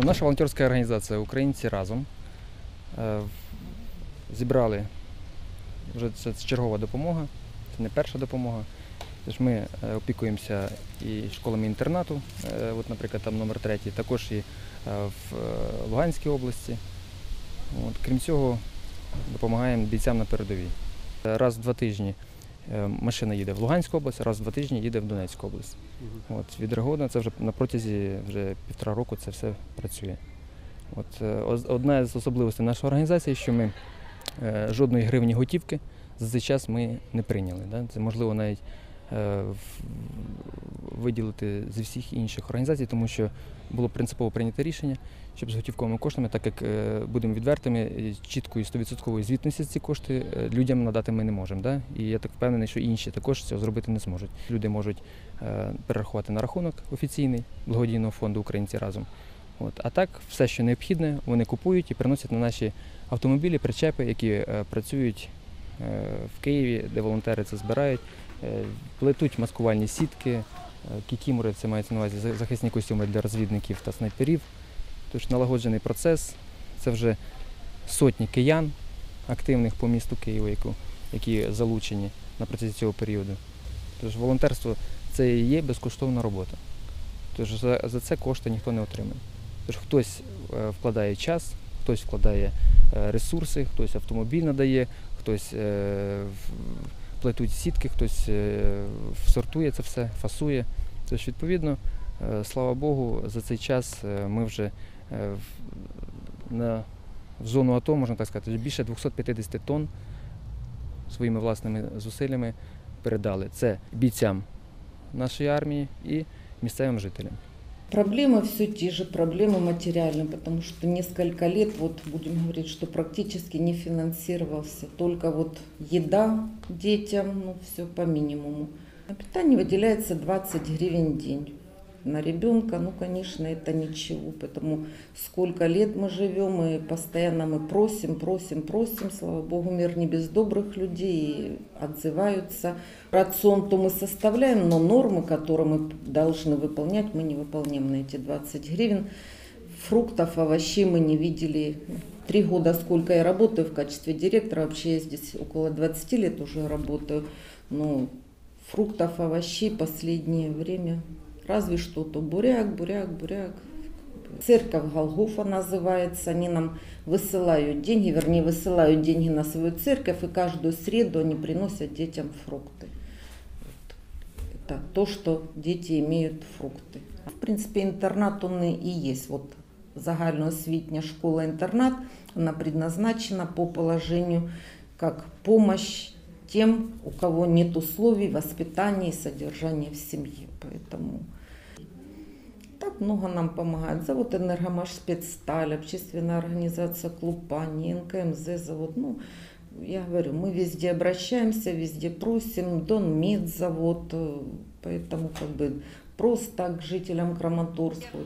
Ну, наша волонтерська організація Українці разом е, зібрали вже це чергова допомога, це не перша допомога. Тож ми е, опікуємося і школами інтернату, е, от, наприклад, там номер третій, також і в Луганській області. От, крім цього, допомагаємо бійцям на передовій. Раз в два тижні машина їде в Луганську область, раз в два тижні їде в Донецьку область. От, від це вже на протязі вже півтора року це все працює. От, е, одна з особливостей нашої організації, що ми е, жодної гривні готівки за цей час ми не прийняли. Да? Це можливо навіть е, в- виділити зі всіх інших організацій, тому що було принципово прийнято рішення, щоб з готівковими коштами, так як е, будемо відвертими, е, чіткої 100% звітності ці кошти е, людям надати ми не можемо. Да? І я так впевнений, що інші також цього зробити не зможуть. Люди можуть перерахувати на рахунок офіційний благодійного фонду Українці разом. От. А так, все, що необхідне, вони купують і приносять на наші автомобілі, причепи, які працюють в Києві, де волонтери це збирають, плетуть маскувальні сітки, кікімори, це мається на увазі захисні костюми для розвідників та снайперів. Тож налагоджений процес. Це вже сотні киян активних по місту Києву, яку- які залучені на протязі цього періоду. Тож волонтерство це і є безкоштовна робота. Тож за, за це кошти ніхто не отримає. Тож хтось е, вкладає час, хтось вкладає е, ресурси, хтось автомобіль надає, хтось е, плетуть сітки, хтось е, сортує це все, фасує. Тож, відповідно, е, слава Богу, за цей час е, ми вже в зону АТО, можна так сказати, більше 250 тонн своїми власними зусиллями передали. Це бійцям нашої армії і місцевим жителям. Проблемы все те же, проблемы материальные, потому что несколько лет, вот будем говорить, что практически не финансировался. Только вот еда детям, ну все по минимуму. На питание выделяется 20 гривен в день. На ребенка, ну, конечно, это ничего, потому сколько лет мы живем, и постоянно мы просим, просим, просим, слава богу, мир не без добрых людей, и отзываются. Рацион то мы составляем, но нормы, которые мы должны выполнять, мы не выполняем на эти 20 гривен. Фруктов, овощей мы не видели. Три года, сколько я работаю в качестве директора, вообще я здесь около 20 лет уже работаю. Но фруктов, овощей последнее время разве что то буряк, буряк, буряк. Церковь Голгофа называется. Они нам высылают деньги, вернее, высылают деньги на свою церковь, и каждую среду они приносят детям фрукты. Это то, что дети имеют фрукты. В принципе, интернат он и есть. Вот загальноосвітня школа-интернат, она предназначена по положению как помощь тем, у кого нет условий воспитания и содержания в семье. Поэтому так много нам помогает. Завод «Энергомаш Спецсталь», общественная организация «Клуб Пани», НКМЗ завод. Ну, я говорю, мы везде обращаемся, везде просим. Донмедзавод, э, поэтому как бы просто к жителям Краматорска.